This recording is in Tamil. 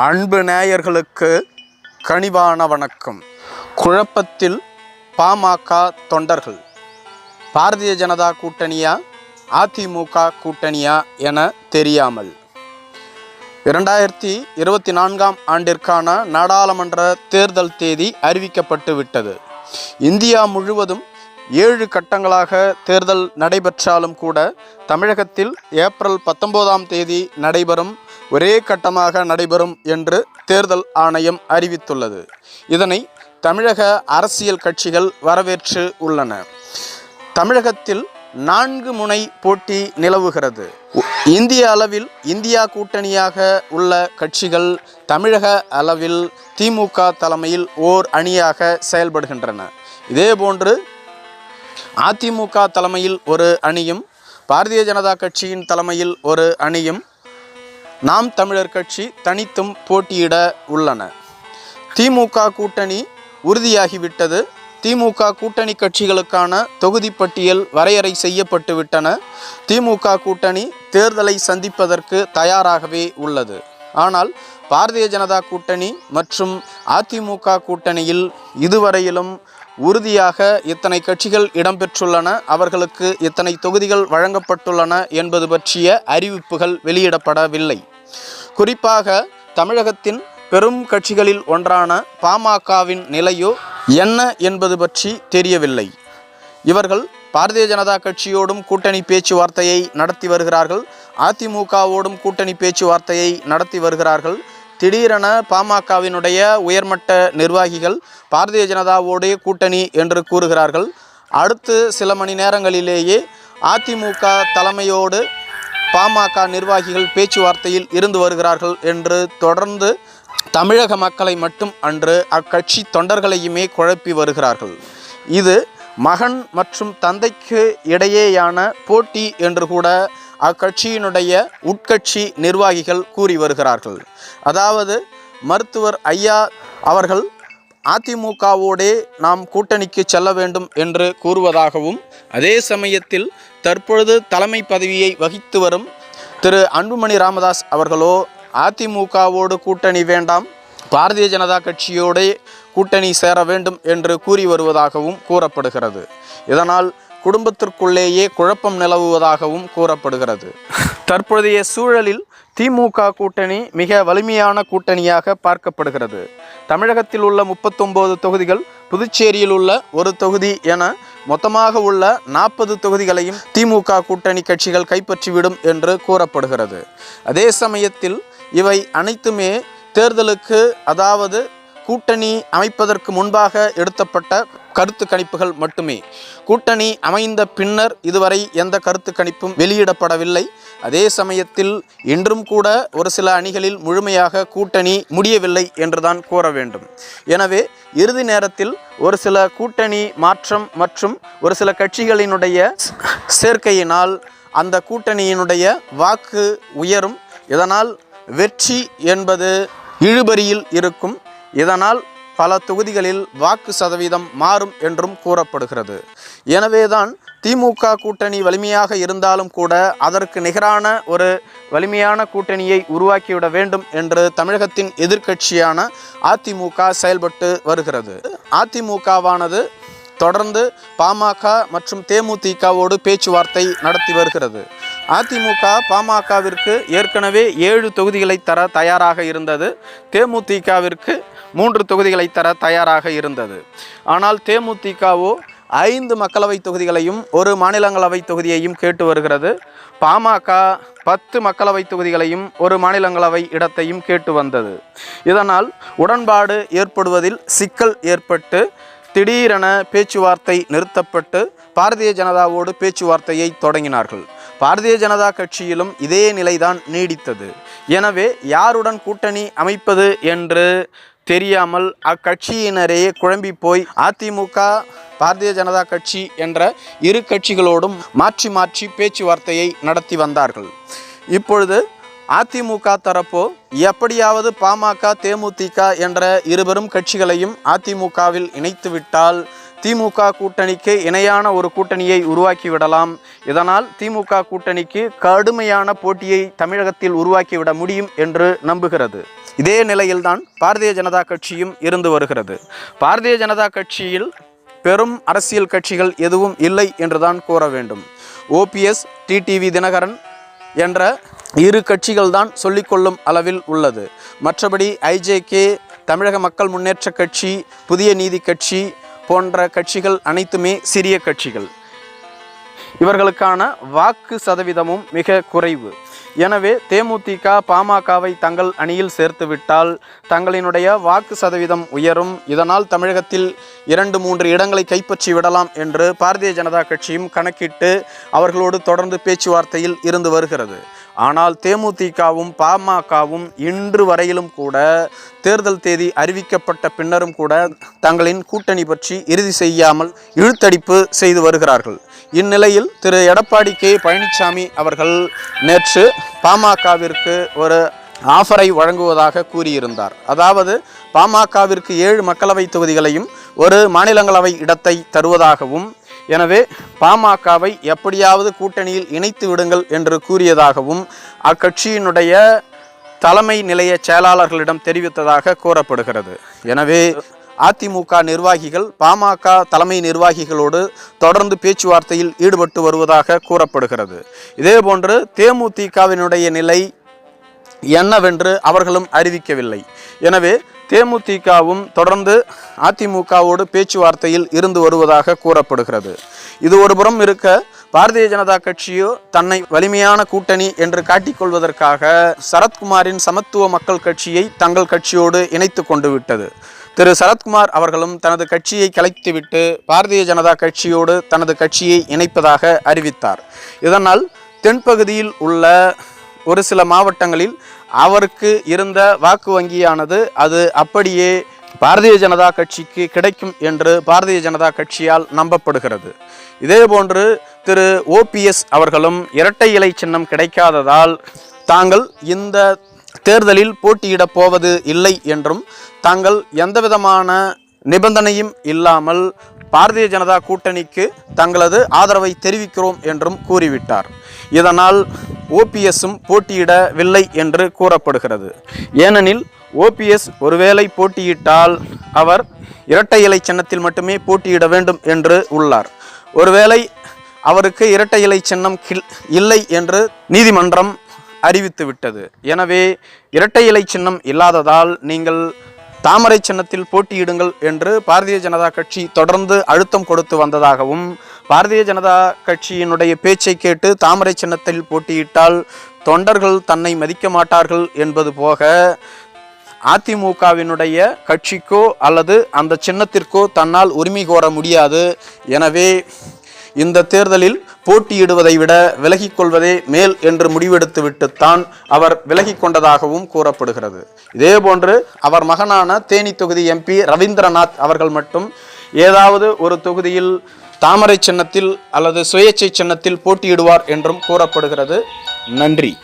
அன்பு நேயர்களுக்கு கனிவான வணக்கம். குழப்பத்தில் பாமக தொண்டர்கள். பாரதிய ஜனதா கூட்டணியா அதிமுக கூட்டணியா என தெரியாமல். இரண்டாயிரத்தி இருபத்தி நான்காம் ஆண்டிற்கான நாடாளுமன்ற தேர்தல் தேதி அறிவிக்கப்பட்டு விட்டது. இந்தியா முழுவதும் ஏழு கட்டங்களாக தேர்தல் நடைபெற்றாலும் கூட தமிழகத்தில் ஏப்ரல் பத்தொன்பதாம் தேதி நடைபெறும் ஒரே கட்டமாக நடைபெறும் என்று தேர்தல் ஆணையம் அறிவித்துள்ளது. இதனை தமிழக அரசியல் கட்சிகள் வரவேற்று உள்ளன. தமிழகத்தில் நான்கு முனை போட்டி நிலவுகிறது. இந்திய அளவில் இந்தியா கூட்டணியாக உள்ள கட்சிகள் தமிழக அளவில் திமுக தலைமையில் ஓர் அணியாக செயல்படுகின்றன. இதேபோன்று அதிமுக தலைமையில் ஒரு அணியும் பாரதிய ஜனதா கட்சியின் தலைமையில் ஒரு அணியும் நாம் தமிழர் கட்சி தனித்தும் போட்டியிட உள்ளன. திமுக கூட்டணி உறுதியாகிவிட்டது. திமுக கூட்டணி கட்சிகளுக்கான தொகுதி பட்டியல் வரையறை செய்யப்பட்டுவிட்டன திமுக கூட்டணி தேர்தலை சந்திப்பதற்கு தயாராகவே உள்ளது. ஆனால் பாரதிய ஜனதா கூட்டணி மற்றும் அதிமுக கூட்டணியில் இதுவரையிலும் உறுதியாக இத்தனை கட்சிகள் இடம்பெற்றுள்ளன அவர்களுக்கு இத்தனை தொகுதிகள் வழங்கப்பட்டுள்ளன என்பது பற்றிய அறிவிப்புகள் வெளியிடப்படவில்லை. குறிப்பாக தமிழகத்தின் பெரும் கட்சிகளில் ஒன்றான பாமகவின் நிலையோ என்ன என்பது பற்றி தெரியவில்லை. இவர்கள் பாரதிய ஜனதா கட்சியோடும் கூட்டணி பேச்சுவார்த்தையை நடத்தி வருகிறார்கள். அதிமுகவோடும் கூட்டணி பேச்சுவார்த்தையை நடத்தி வருகிறார்கள். திடீரென பாமகவினுடைய உயர்மட்ட நிர்வாகிகள் பாரதிய ஜனதாவோடைய கூட்டணி என்று கூறுகிறார்கள். அடுத்து சில மணி நேரங்களிலேயே அதிமுக தலைமையோடு பாமக நிர்வாகிகள் பேச்சுவார்த்தையில் இருந்து வருகிறார்கள் என்று தொடர்ந்து தமிழக மக்களை மட்டும் அன்று அக்கட்சி தொண்டர்களையுமே குழப்பி வருகிறார்கள். இது மகன் மற்றும் தந்தைக்கு இடையேயான போட்டி என்று கூட அக்கட்சியினுடைய உட்கட்சி நிர்வாகிகள் கூறி வருகிறார்கள். அதாவது மருத்துவர் ஐயா அவர்கள் அதிமுகவோடே நாம் கூட்டணிக்கு செல்ல வேண்டும் என்று கூறுவதாகவும் அதே சமயத்தில் தற்பொழுது தலைமை பதவியை வகித்து வரும் திரு அன்புமணி ராமதாஸ் அவர்களோ அதிமுகவோடு கூட்டணி வேண்டாம் பாரதிய ஜனதா கட்சியோடே கூட்டணி சேர வேண்டும் என்று கூறி வருவதாகவும் கூறப்படுகிறது. இதனால் குடும்பத்திற்குள்ளேயே குழப்பம் நிலவுவதாகவும் கூறப்படுகிறது. தற்பொழுதைய சூழலில் திமுக கூட்டணி மிக வலிமையான கூட்டணியாக பார்க்கப்படுகிறது. தமிழகத்தில் உள்ள முப்பத்தொம்போது தொகுதிகள் புதுச்சேரியில் உள்ள ஒரு தொகுதி என மொத்தமாக உள்ள நாற்பது தொகுதிகளையும் திமுக கூட்டணி கட்சிகள் கைப்பற்றிவிடும் என்று கூறப்படுகிறது. அதே சமயத்தில் இவை அனைத்துமே தேர்தலுக்கு அதாவது கூட்டணி அமைப்பதற்கு முன்பாக எடுத்தப்பட்ட கருத்து கணிப்புகள் மட்டுமே. கூட்டணி அமைந்த பின்னர் இதுவரை எந்த கருத்து கணிப்பும் வெளியிடப்படவில்லை. அதே சமயத்தில் இன்றும் கூட ஒரு சில அணிகளில் முழுமையாக கூட்டணி முடியவில்லை என்றுதான் கூற வேண்டும். எனவே இறுதி நேரத்தில் ஒரு சில கூட்டணி மாற்றம் மற்றும் ஒரு சில கட்சிகளினுடைய சேர்க்கையினால் அந்த கூட்டணியினுடைய வாக்கு உயரும். இதனால் வெற்றி என்பது இழுபறியில் இருக்கும். இதனால் பல தொகுதிகளில் வாக்கு சதவீதம் மாறும் என்றும் கூறப்படுகிறது. எனவேதான் திமுக கூட்டணி வலிமையாக இருந்தாலும் கூட அதற்கு நிகரான ஒரு வலிமையான கூட்டணியை உருவாக்கிவிட வேண்டும் என்று தமிழகத்தின் எதிர்க்கட்சியான அதிமுக செயல்பட்டு வருகிறது. அதிமுகவானது தொடர்ந்து பாமக மற்றும் தேமுதிகவோடு பேச்சுவார்த்தை நடத்தி வருகிறது. அதிமுக பாமகவிற்கு ஏற்கனவே ஏழு தொகுதிகளை தர தயாராக இருந்தது. தேமுதிகவிற்கு மூன்று தொகுதிகளை தர தயாராக இருந்தது. ஆனால் தேமுதிகவோ ஐந்து மக்களவை தொகுதிகளையும் ஒரு மாநிலங்களவை தொகுதியையும் கேட்டு வருகிறது. பாமக பத்து மக்களவை தொகுதிகளையும் ஒரு மாநிலங்களவை இடத்தையும் கேட்டு வந்தது. இதனால் உடன்பாடு ஏற்படுவதில் சிக்கல் ஏற்பட்டு திடீரென பேச்சுவார்த்தை நிறுத்தப்பட்டு பாரதிய ஜனதாவோடு பேச்சுவார்த்தையை தொடங்கினார்கள். பாரதிய ஜனதா கட்சியிலும் இதே நிலைதான் நீடித்தது. எனவே யாருடன் கூட்டணி அமைப்பது என்று தெரியாமல் அக்கட்சியினரையே குழம்பி போய் அதிமுக பாரதிய ஜனதா கட்சி என்ற இரு கட்சிகளோடும் மாற்றி மாற்றி பேச்சுவார்த்தையை நடத்தி வந்தார்கள். இப்பொழுது அதிமுக தரப்போ எப்படியாவது பாமக தேமுதிக என்ற இருவரும் கட்சிகளையும் அதிமுகவில் இணைத்துவிட்டால் திமுக கூட்டணிக்கு இணையான ஒரு கூட்டணியை உருவாக்கி விடலாம். இதனால் திமுக கூட்டணிக்கு கடுமையான போட்டியை தமிழகத்தில் உருவாக்கிவிட முடியும் என்று நம்புகிறது. இதே நிலையில்தான் பாரதிய ஜனதா கட்சியும் இருந்து வருகிறது. பாரதிய ஜனதா கட்சியில் பெரும் அரசியல் கட்சிகள் எதுவும் இல்லை என்றுதான் கூற வேண்டும். ஓபிஎஸ் டிடிவி தினகரன் என்ற இரு கட்சிகள் தான் சொல்லிக்கொள்ளும் அளவில் உள்ளது. மற்றபடி ஐஜேகே தமிழக மக்கள் முன்னேற்ற கட்சி புதிய நீதி கட்சி போன்ற கட்சிகள் அனைத்துமே சிறிய கட்சிகள். இவர்களுக்கான வாக்கு சதவீதமும் மிக குறைவு. எனவே தேமுதிக பாமகவை தங்கள் அணியில் சேர்த்துவிட்டால் தங்களினுடைய வாக்கு சதவீதம் உயரும். இதனால் தமிழகத்தில் இரண்டு மூன்று இடங்களை கைப்பற்றி விடலாம் என்று பாரதிய ஜனதா கட்சியும் கணக்கிட்டு அவர்களோடு தொடர்ந்து பேச்சுவார்த்தையில் இருந்து வருகிறது. ஆனால் தேமுதிகவும் பாமகவும் இன்று வரையிலும் கூட தேர்தல் தேதி அறிவிக்கப்பட்ட பின்னரும் கூட தங்களின் கூட்டணி பற்றி இறுதி செய்யாமல் இழுத்தடிப்பு செய்து வருகிறார்கள். இந்நிலையில் திரு. எடப்பாடி கே. பழனிசாமி அவர்கள் நேற்று பாமகவிற்கு ஒரு ஆஃபரை வழங்குவதாக கூறியிருந்தார். அதாவது பாமகவிற்கு ஏழு மக்களவை தொகுதிகளையும் ஒரு மாநிலங்களவை இடத்தை தருவதாகவும் எனவே பாமகவை எப்படியாவது கூட்டணியில் இணைத்து விடுங்கள் என்று கூறியதாகவும் அக்கட்சியினுடைய தலைமை நிலைய செயலாளர்களிடம் தெரிவித்ததாக கூறப்படுகிறது. எனவே அதிமுக நிர்வாகிகள் பாமக தலைமை நிர்வாகிகளோடு தொடர்ந்து பேச்சுவார்த்தையில் ஈடுபட்டு வருவதாக கூறப்படுகிறது. இதேபோன்று தேமுதிகவினுடைய நிலை என்னவென்று அவர்களும் அறிவிக்கவில்லை. எனவே தேமுதிகவும் தொடர்ந்து அதிமுகவோடு பேச்சுவார்த்தையில் இருந்து வருவதாக கூறப்படுகிறது. இது ஒரு புறம் இருக்க பாரதிய ஜனதா கட்சியோ தன்னை வலிமையான கூட்டணி என்று காட்டிக்கொள்வதற்காக சரத்குமாரின் சமத்துவ மக்கள் கட்சியை தங்கள் கட்சியோடு இணைத்து கொண்டு விட்டது. திரு சரத்குமார் அவர்களும் தனது கட்சியை கலைத்துவிட்டு பாரதிய ஜனதா கட்சியோடு தனது கட்சியை இணைப்பதாக அறிவித்தார். இதனால் தென்பகுதியில் உள்ள ஒரு சில மாவட்டங்களில் அவருக்கு இருந்த வாக்கு வங்கியானது அது அப்படியே பாரதிய ஜனதா கட்சிக்கு கிடைக்கும் என்று பாரதிய ஜனதா கட்சியால் நம்பப்படுகிறது. இதேபோன்று திரு ஓபிஎஸ் அவர்களும் இரட்டை இலை சின்னம் கிடைக்காததால் தாங்கள் இந்த தேர்தலில் போட்டியிடப் போவது இல்லை என்றும் தாங்கள் எந்தவிதமான நிபந்தனையும் இல்லாமல் பாரதிய ஜனதா கூட்டணிக்கு தங்களது ஆதரவை தெரிவிக்கிறோம் என்றும் கூறிவிட்டார். இதனால் ஓபிஎஸ்ஸும் போட்டியிடவில்லை என்று கூறப்படுகிறது. ஏனெனில் ஓபிஎஸ் ஒருவேளை போட்டியிட்டால் அவர் இரட்டை இலை சின்னத்தில் மட்டுமே போட்டியிட வேண்டும் என்று உள்ளார். ஒருவேளை அவருக்கு இரட்டை இலை சின்னம் கில் இல்லை என்று நீதிமன்றம் அறிவித்துவிட்டது. எனவே இரட்டை இலை சின்னம் இல்லாததால் நீங்கள் தாமரை சின்னத்தில் போட்டியிடுங்கள் என்று பாரதிய ஜனதா கட்சி தொடர்ந்து அழுத்தம் கொடுத்து வந்ததாகவும் பாரதிய ஜனதா கட்சியினுடைய பேச்சை கேட்டு தாமரை சின்னத்தில் போட்டியிட்டால் தொண்டர்கள் தன்னை மதிக்க மாட்டார்கள் என்பது போக அதிமுகவினுடைய கட்சிக்கோ அல்லது அந்த சின்னத்திற்கோ தன்னால் உரிமை கோர முடியாது. எனவே இந்த தேர்தலில் போட்டியிடுவதை விட விலகிக் கொள்வதே மேல் என்று முடிவெடுத்துவிட்டுத்தான் அவர் விலகிக் கொண்டதாகவும் கூறப்படுகிறது இதேபோன்று அவர் மகனான தேனி தொகுதி எம்பி ரவீந்திரநாத் அவர்கள் மட்டும் ஏதாவது ஒரு தொகுதியில் தாமரை சின்னத்தில் அல்லது சுயேட்சை சின்னத்தில் போட்டியிடுவார் என்றும் கூறப்படுகிறது. நன்றி.